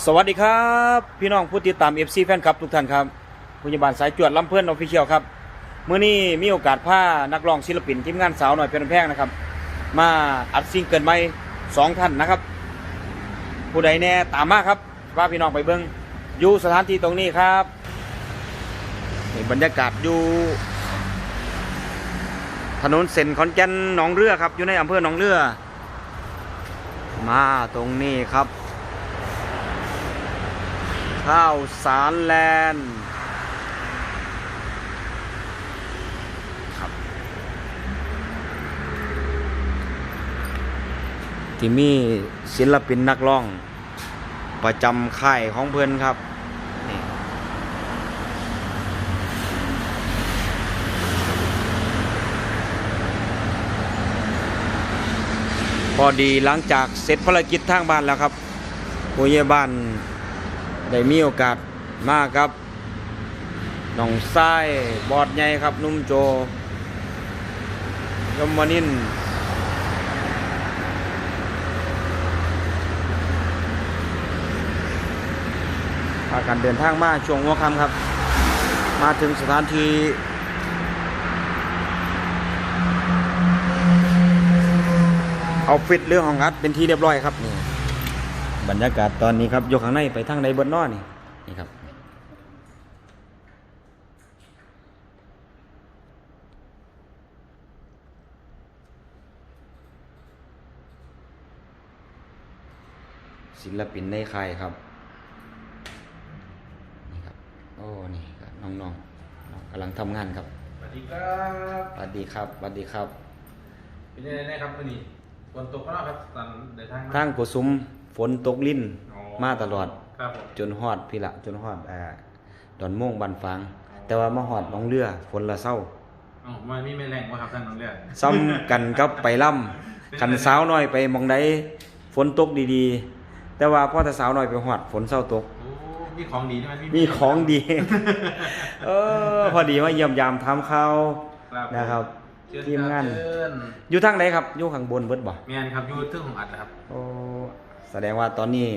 สวัสดีครับ พี่น้องผู้ติดตาม FC แฟนคลับทุกท่านครับพยาบาลสายจวดลำเพื่อนออฟฟิเชียลครับเมื่อนี้มีโอกาสพานักร้องศิลปินทีมงานสาวหน่อยเป็นแพงนะครับ มาอัดซิงเกิลใหม่สองท่านนะครับ ผู้ใดแน่ตามมาครับพาพี่น้องไปเบิ้งอยู่สถานที่ตรงนี้ครับนี่บรรยากาศอยู่ ถนนเส้นขอนแก่นหนองเรือครับ อยู่ในอำเภอหนองเรือ มาตรงนี้ครับ ข้าวสารแลนด์ครับที่มีศิลปินนักร้อง ประจำค่ายของเพื่อนครับพอดีหลังจากเสร็จภารกิจทางบ้านแล้วครับผู้ใหญ่บ้าน ได้มีโอกาสมากครับน้องไส้บอดใหญ่ครับ นุ่มโจยมนินพากันเดินทางมาช่วงหัวค่ำครับ มาถึงสถานที่เอาฟิตเรื่องของอัดเป็นที่เรียบร้อยครับนี่ บรรยากาศตอนนี้ครับยกข้างในไปทางในบนนอนี่นี่ครับศิลปินในค่ายครับนี่ครับโอ้นี่ครับน้องๆน้องกำลังทำงานครับสวัสดีครับสวัสดีครับสวัสดีครับ เป็นยังไงนะครับวันนี้ฝนตกแล้วครับตอนเดินทางมา ทางกุสุม ฝนตกลิ้นอ๋อมาตลอด ครับผม จนฮอดพี่ละจนฮอดอ่าดอนโม่งบันฟางแต่ว่ามาฮอดหน้องเรือฝนละเศร้าอ๋อมันมีไม่แรงวะครับท่านน้องเลือดซ้ำกันกับไปล่ำขันสาวน้อยไปหมองใดฝนตกดีๆ แต่ว่าพอถ้าสาวน้อยไปฮอดฝนเศร้าตก โอ้มีของดีใช่ไหมมีของดี เออพอดีมาเยี่ยมยามทำข่าวครับนะครับเชิญทีมงานครับเชิญอยู่ทางไหนครับอยู่ข้างบนเบิดบ่เมียนครับอยู่ทึ่งของอัดนะครับโอ้ แสดงว่าตอนนี้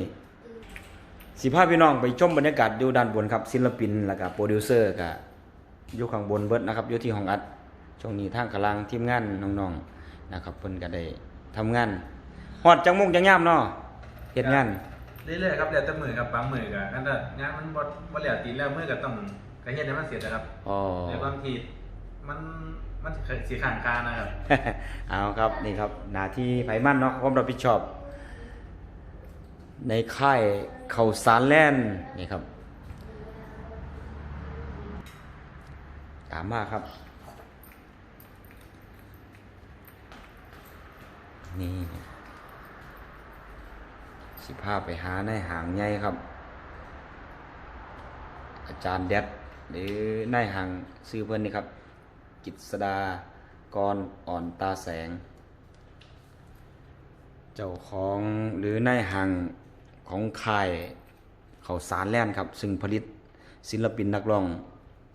สิพาพี่น้องไปชมบรรยากาศอยู่ด้านบนครับศิลปินแล้วก็โปรดิวเซอร์ก็อยู่ข้างบนเบิดนะครับอยู่ที่ห้องอัดช่วงนี้ทางกำลังทีมงานน้องๆนะครับเพิ่นก็ได้ทำงานฮอดจังมุงจังยามเนาะเฮ็ดงาน เรื่อยๆครับเดี๋ยวจะมือกับบางมือกับกันแต่งานมันบ่บ่แล้วตีแล้วมือก็ต้องกระเฮ็ดให้มันเสร็จนะครับอ๋อ ในบางทีมันมันสีข้างคานะครับ เอาครับนี่ครับหน้าที่ไผมันเนาะความรับผิดชอบ ในค่ายเขาสารแลนนี่ครับตามมาครับ นี่สิพาพไปหาในหางใหญ่ครับ อาจารย์แดดหรือนายหางซื้อเพิ่อนนี่ครับ กิตสดากรอ่อนตาแสง เจ้าของหรือนายหาง ของค่ายเขาสารแล่นครับ ซึ่งผลิตศิลปินนักร้อง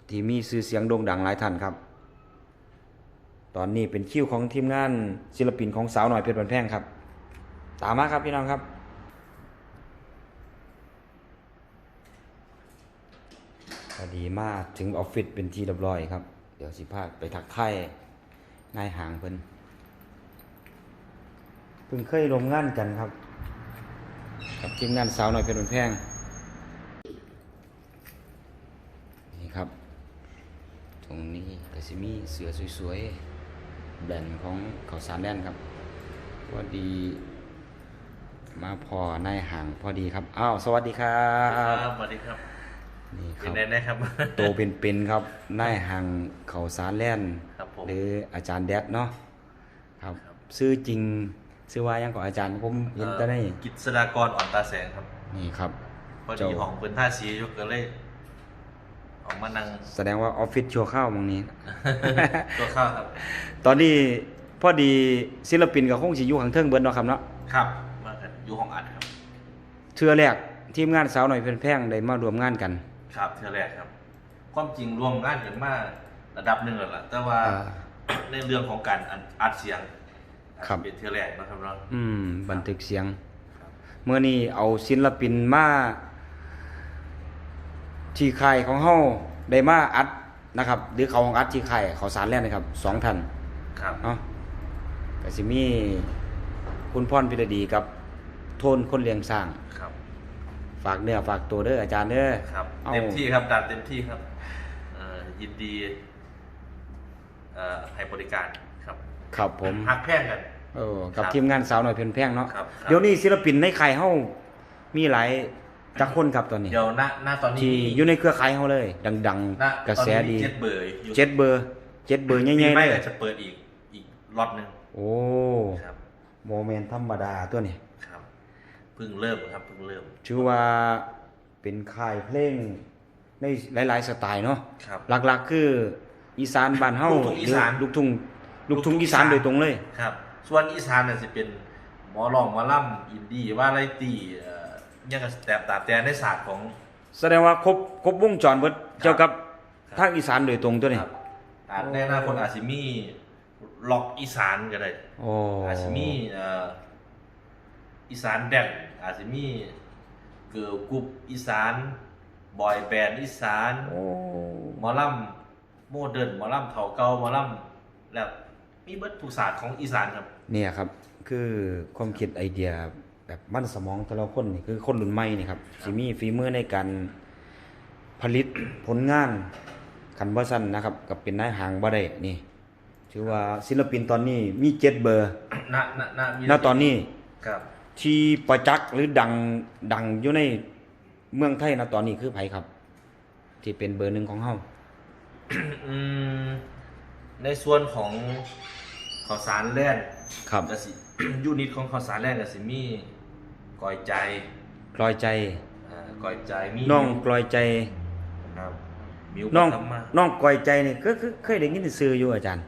ที่มีชื่อเสียงโด่งดังหลายท่านครับ ตอนนี้เป็นคิวของทีมงานศิลปินของสาวหน่อยเพชรบันแพงครับ ตามมาครับพี่น้องครับพอดีมากถึงออฟฟิศเป็นที่เรียบร้อยครับ เดี๋ยวสิพาไปทักทายนายหางเพิ่นเพิ่งเคยร่วมงานกันครับ กับทีมงานสาวหน่อยเป็นบนแพงนี่ครับ ตรงนี้ก็สิมีเสือสวยๆแบรนด์ของเขาวสารแดนครับพอดี มาพอนายห่างพอดีครับอ้าวสวัสดีครับสวัสดีครับนี่คเป็รันบไงนะครับโตเป็นๆครับนายห่างเขาสารแล่นครับผมหรืออาจารย์แดดเนาะครับ ชื่อจริง ชื่อว่าหยังก่อนอาจารย์ผมเห็นแต่ในกิจสดากรอ่อนตาแสงครับ นี่ครับพอเจ้าดีของเปืนท่าสีอยกก็เลยออกมานั่งแสดงว่าออฟฟิศชั่วข้าวมองนี้ตัวข้าวครับ ตอนนี้พอดีศิลปินกับคงสิอยู่ข้างเทิงเบิดเนาะครับเนาะครับมากันอยู่ห้องอัดครับเทื่อแรกทีมงานสาวหน่อยเพิ่นแพงได้มารวมงานกัน ครับเท่าแรกครับ ความจริงรวมงานกันมาระดับหนึ่งแล้วล่ะแต่ว่าอ่าในเรื่องของการอัดอัดเสียง ครับ เป็นเท่าแรกนะครับเนาะอืม บันทึกเสียง เมื่อนี้เอาศิลปินมาที่ค่ายของเฮาได้มาอัดนะครับ หรือเขาของอัดที่ค่ายเขาสารแล้วนะครับสองท่านครับเนาะก็สิมีคุณพรพิรดีกับ โทนคนเลี้ยงสร้าง ครับ ฝากเนื้อฝากตัวเด้ออาจารย์เด้อครับ เอาเต็มที่ครับดันเต็มที่ครับเอ่อยินดีเอ่อให้บริการ ครับครับผม หักแพงกัน เออ กับครับทีมงานสาวหน่อยเพียนแพงเนาะ ครับครับ เดี๋ยวนี้ศิลปินในค่ายเฮามีหลายจักคนครับตอนนี้ เดี๋ยวหน้าหน้าตอนนี้ที่อยู่ในเครือข่ายเฮาเลย ดัง หน้าๆ กระแสตอนนี้ดีมีเจ็ดเบอร์อยู่เจ็ดเบอร์เจ็ดเบอร์ใหปีญ่ๆไม่เลยก็จะเปิดอีกอีกล็อตหนึ่งโอ้ครับโมเมนต์ธรรมดาตัวนี้ ครับเพิ่งเริ่มครับเพิ่งเริ่มชื่อว่าเป็นค่ายเพลงในหลาย ๆ สไตล์เนาะครับ หลักๆ คืออีสานบ้านเฮาลูกทุ่งอีสาน หรือลูกทุ่ง ลูกทุ่งอีสานโดยตรงเลย ครับ ส่วนอีสานน่ะจะเป็นหมอร้องหมอล่ำอินดี้ว่าไรตีเอ่อยังกับแต่ตาแต่ในศาสตร์ของ แสดงว่าครบครบวงจรเบิดเกี่ยวกับครับทางอีสานโดยตรงตัวนี้ครับอาจในอนาคตอาจจะมีล็อกอีสานก็ได้ โอ้อาจจะมีเอ่ออีสานแดนอาจจะมีเกิร์ลกรุ๊ปอีสานบอยแบนด์อีสานโอ้หมอลำโมเดิร์นหมอลำเถาเก่าหมอลำแล้ว มีเบิดทุกศาสตร์ของอีสานครับ เนี่ยครับ คือความคิดไอเดียแบบมันสมองแต่ละคนนี่คือคนรุ่นใหม่นี่ครับสิมีฝีมือในการผลิตผลงานคันบ่ซั่นนะครับ กับเป็นนายหางบ่ได้นี่ถือว่าศิลปินตอนนี้มีเจ็ดเบอร์ณณณมีณตอนนี้ครับที่ประจักษ์หรือดังดังอยู่ในเมืองไทยณตอนนี้คือไผครับ ที่เป็นเบอร์หนึ่งของเฮาอืม ในส่วนของข่าวสารแล่นครับกสิ ยูนิตของข่าวสารแล่นกสิมีก่อยใจกลอยใจอ่าก่อยใจมีน้องกลอยใจครับมิวน้องปฐมมาน้องกลอยใจนี่ก็คือเคยได้ยินชื่ออยู่อาจารย์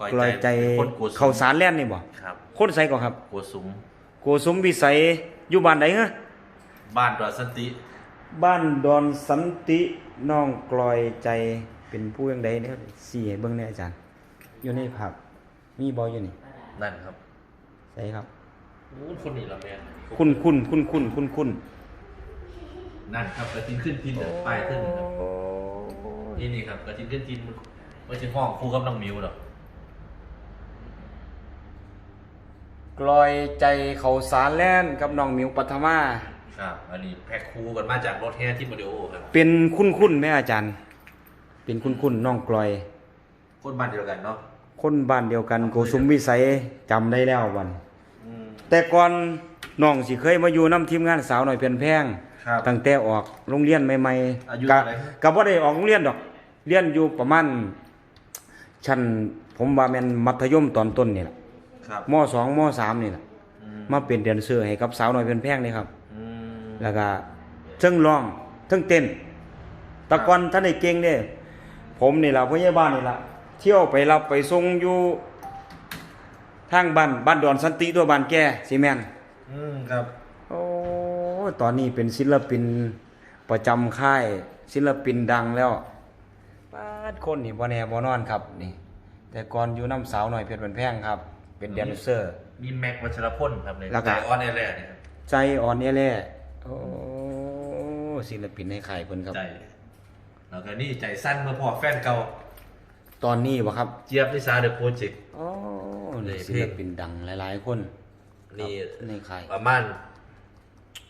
ก่อยกลอยใจเป็นคนโกสุมเขาสารแล่นนี่บ่ครับคนใสก่อนครับ โกสุม โกสุมวิสัยอยู่บ้านไหนฮะบ้านดอนสันติ บ้านดอนสันติน้องกลอยใจ เป็นผู้ยังใดเนี่ยสี่ให้เบิ่งแหน่อาจารย์ อยู่ในภาพมีบ่อยู่นี่นั่นครับใช่ครับอู้คนนี้ละแม่นคุณคุณคุณคุณคุณคุณนั่นครับกระทินขึ้นทินเดี๋ยวไปขึ้นครับนี่นี่ครับกระทินขึ้นทินมันไม่ใช่ห้องคู่กับน้องมิวหรอกกลอยใจเขาสารแล่นกับน้องหมิวปัทมาครับ อันนี้แพ็คคู่กันมาจากรถแห่ที่โมเดโอครับ เป็นคุณคุณแม่อาจารย์ เป็นคุณคุณน้องกลอย คนบ้านเดียวกันเนาะคนบ้านเดียวกันโกสุมวิสัยจำได้แล้ววัน อืม แต่ก่อนน้องสิเคยมาอยู่นํทีมงานสาวหน่อยเพียนแพงครับตั้งแต่ออกโรงเรียนใหม่อายุๆกะเท่าไหร่ครับกะบ่ได้ออกโรงเรียนดอก เรียนอยู่ประมาณชั้นผมว่าแม่นมัธยมตอนต้นนี่ล่ะครับมสองมสามนี่ล่ะอืมมาเป็นแดนเซอร์ให้กับสาวหน่อยเพียนแพงนี่ครับ อืม แล้วก็เทั้งร้องเทั้งเต้นแตะกอนท่านได้เก่งเด้ ผมนี่ล่ะพยาบาลนี่ล่ะเที่ยวไปรับไปส่งอยู่ทางบ้านบ้านดอนสันติตัวบ้านแก่ซีแมนอืมครับ โอ้ตอนนี้เป็นศิลปินประจำค่ายศิลปินดังแล้วปาดคนนี่บ่แน่บ่นอนครับนี่ แต่ก่อนอยู่น้ำสาวหน่อยเพชรบันแพงครับ เป็นแดนเซอร์ มีแม็กวัชรพลครับในแล้วก็ใจออนแอร์แลนด์นี่ครับใจอ่อนเอแล่โอ้ศิลปินในค่ายเพิ่นครับ ใจ แล้วก็นี่ใจสั้นเมื่อพอแฟนเก่าตอนนี้บ่ครับเจี๊ยบนิสาเดอะโปรเจกต์ โอ้นี่นี่ศิลปินดังหลายๆ คนนี่ ครับในค่ายประมาณ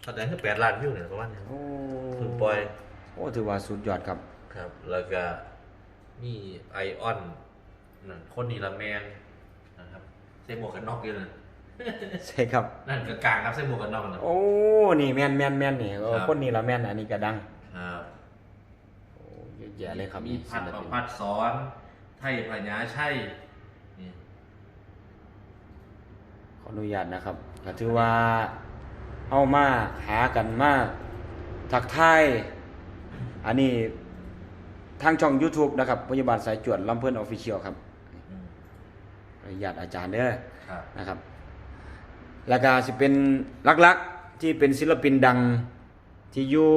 แสดงคือแปดล้านวิวเนี่ยประมาณนี้โอ้เพิ่งปล่อยโอ้ถือว่าสุดยอดครับครับ แล้วก็มีไอออนนั่นคนนี้ละแมนนะครับใส่หมวกกันน็อกอยู่นั่นใช่ครับ นั่นก็กลางครับใส่หมวกกันน็อกนะ โอ้นี่แม่นแม่นแม่นนี่เออครับ คนนี้ละแม่นอันนี้ก็ดัง ครับ โอ้เยอะ แยะเลยครับมีนี่พัดศิลประปินพัดสอนไทยพญาชัยนี่ขออนุญาตนะครับก็ถือว่าเอามาหากันมาทักทายอันนี้ทางช่อง YouTube นะครับพยาบาลสายจวดลำเพิ่นออฟฟิเชียลครับอืมขออนุญาตอาจารย์เด้อครับนะครับแล้วก็สิเป็นลักๆที่เป็นศิลปินดังที่อยู่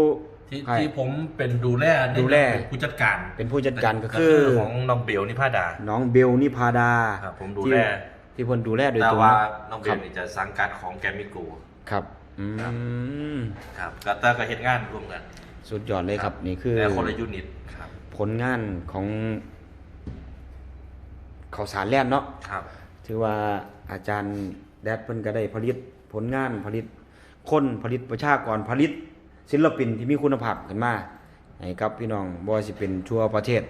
ที่ค่ายที่ผมเป็นดูแลในดูแล เป็นผู้จัดการเป็นผู้จัดการก็คือของน้องเบลนิพาดา น้องเบลนิพาดาครับผมดูที่แลที่เพิ่นดูแลโดยแต่ตรงว่าเะน้องเบครัลบนี่จะสังกัดของแกรมมิโกครับอือืมครับก็แต่ก็เฮ็ดงานร่วมกันสุดยอดเลยครับ นี่คือ แต่คนละยูนิตครับผลงานของเขาวสารแล่นเนาะ ครับถือว่าอาจารย์แดดเพิ่นก็ได้ผลิตผลงานผลิต คนผลิตประชากรผลิต ศิลปินที่มีคุณภาพขึ้นมาให้กับพี่น้องบ่ว่าสิเป็นทั่วประเทศ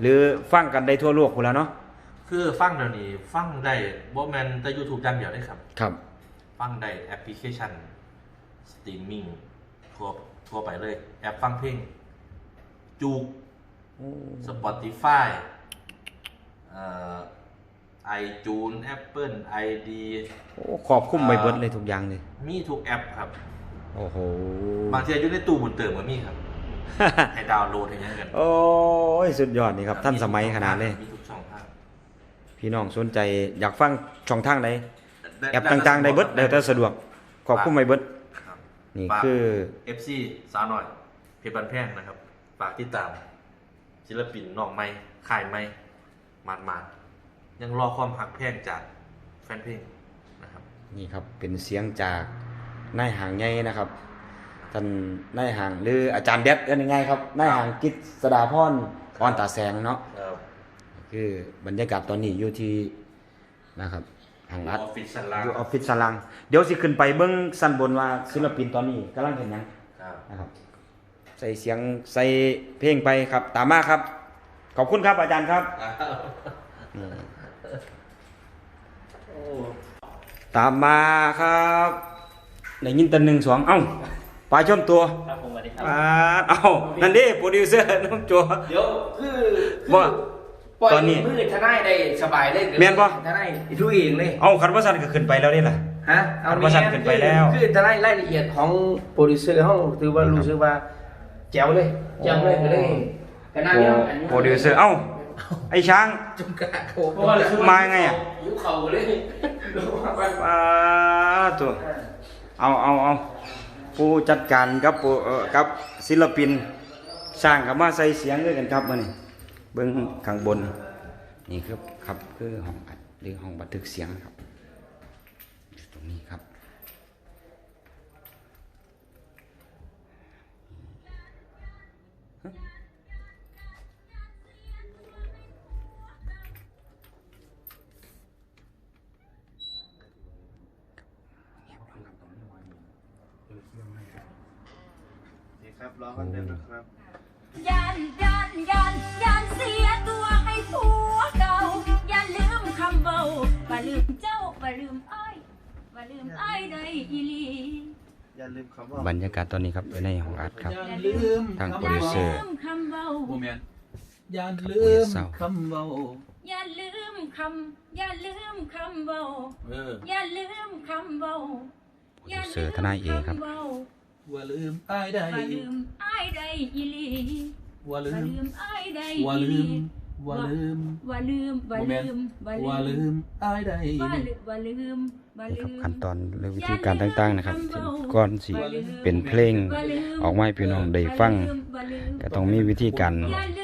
หรือฟังกันได้ทั่วโลกพุ่นแล้วเนาะคือฟังเดี๋ยวนี้ฟังได้บ่แม่นแต่ YouTube อย่างเดียวได้ครับ ครับ ฟังได้แอปพลิเคชันสตรีมมิ่งทั่วทั่วไปเลย แอปฟังเพลงจูก Spotify เอ่อ iTunes Apple ID โอ้ขอบคุ้มไปเบิดเลยทุกอย่างเลย มีทุกแอปครับ โอ้โหบางทีอยู่ในตู้บุญเติมก็มีครับ ให้ดาวน์โหลดให้ยังกันโอ้ยสุดยอดนี่ครับท่านสมัยขนาดเลยมีทุกช่องทางพี่น้องสนใจอยากฟังช่องทางใดแอปต่างๆได้เบิดแล้วแต่สะดวกขอบคุ้มไปเบิดครับนี่ฝากคือ FC สาวหน่อย เพชรบันแพงนะครับฝากติดตามศิลปินน้องใหม่ค่ายใหม่มาดมาดๆยังรอความหักแพงจากแฟนเพลงนะครับ นี่ครับเป็นเสียงจาก นายห่างใหญ่นะครับท่านนายห่างหรืออาจารย์เด็ดเอ้ยยังไงครับนายห่างกิจสดาพรอ่อนตาแสงเนาะคือบรรยากาศตอนนี้อยู่ที่นะครับห่างออัดอฟฟิศชั้นล่างอยู่ออฟฟิศสลัง เดี๋ยวสิขึ้นไปเบิ้งสั้นบนว่าศิลปินตอนนี้กำลังเห็นหยังครับนะครับใส่เสียงใส่เพลงไปครับ ตามมาครับ ขอบคุณครับอาจารย์ครับนี่ตามมาครับ ได้ยินแตันหนึ่งสองเอ้าปลาชนตัวครับผมสวัสดีครัปลาเอ้านั่นดิโปรดิวเซอร์น้องจัว เดี๋ยวคือบ่ปล่อยตอนนี้มือทนายได้สบายเลยแม่นบ่ ทนายทุกเองเลยเอ้าคันว่าสันก็ขึ้นไปแล้วนี่ล่ะ ฮะอันว่าสั่นขึ้นไปแล้วคือทนายรายละเอียดของโปรดิวเซอร์เขาถือว่ารู้สึกว่าแจ๋วเลยแจ๋วเลยก็เลยขนาดโปรนี้กันโปรดิวเซอร์เอ้าไอ้ช้าง จุกกะโคมาไงอะ ยุเข่าเลย ปลาตัว เอ เอาเอาเอาผู้จัดการกับผู้ครับศิลปินสร้างกับมาใส่เสียงด้วยกันครับมานี่เบิ้งข้างบน นี่ครับครับคือห้องอัดหรือห้องบันทึกเสียงครับอยู่ตรงนี้ครับ ครับรอกันเดิมนะครับ ยันยันยันยันเสียตัวให้ผัวเก่าอย่าลืมคำเบาบ่ลืมเจ้าบ่ลืมอ้ายบ่ลืมอ้ายได้อีหลีอย่าลืมคำว่าบรรยากาศตอนนี้ครับอยู่ในห้องอัดครับ อย่าลืมทางโปรอย่าดิวเซอลืร์ มคำเบาโมเมนอย่าลืมคำเบาอย่าลืมคำอย่าลืมคำเบาเออ อย่าลืมคำเบาโปรดิวเซอร์ทนายเอครับคำเบา ว่าลืมอ้ายได้บ่ลืมอ้ายได้อีหลีว่าลืบ่มลืมอ้ายได้ว่าอีหลืลีมว่าลืมบ่ลืมบ่โมเมลืนมบ่ว่าลืมอ้ายได้บ่ลืมบ่ลืมบ่นี่ลืครับม ขั้นตอนหรือวิธีการต่างๆนะครับที่ก่อนสิเป็นเพลง ออกมาให้พี่น้องได้ฟังก็ต้องมีวิธีการ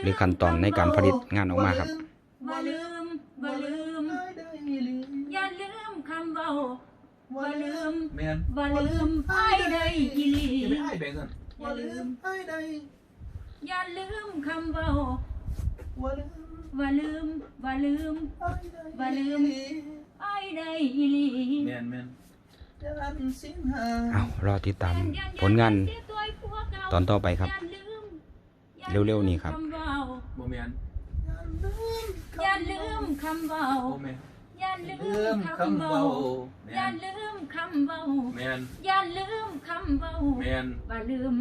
หรือขั้นตอนในการผลิตงานออกมาครับ บ่ลืมบ่ลืมอ้ายได้ลืมอย่าลืมคำเบา บ่ลืมแมนบ่ลืมอ้ายได้อีหลีอย่าไปอ้ายแบงสันว่าลืมอ้ายได้อย่าลืมคำเบาว่าลืมบ่ลืมบ่ลืมอ้ายได้ว่าลืมอ้ายได้อีหลีแมนแมนยันสินหาเอารอติดตามผลงานตอนต่อไปครับ อย่าลืมเร็วๆนี้ครับคำเบาโมเมนอย่าลืมคำเบาโมเมน อย่าลืลืมมคำคำเบาเบาแมอย่านลืมคำเบาแมนอย่าลืมคำเบาแมนบ่ลืม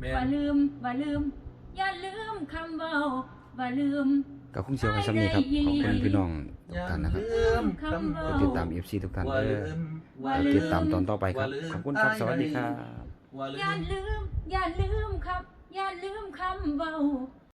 แมบ่นลืมบ่ลืม อย่าลืมคำเบาบ่ลืม ก็คงเสียวกันสำนี้ครับขอบคุณพี่น้องทุกท่านนะครับลืมคำกเบาดติดตาม FC ทุกท่านว่าเด้ลือมแล้วติดตามตอนต่อไปครับ ขอบคุณครับ สวัสดีครับ ว่าลือย่ามลืมอย่าลืมคำอย่าลืมคำเบา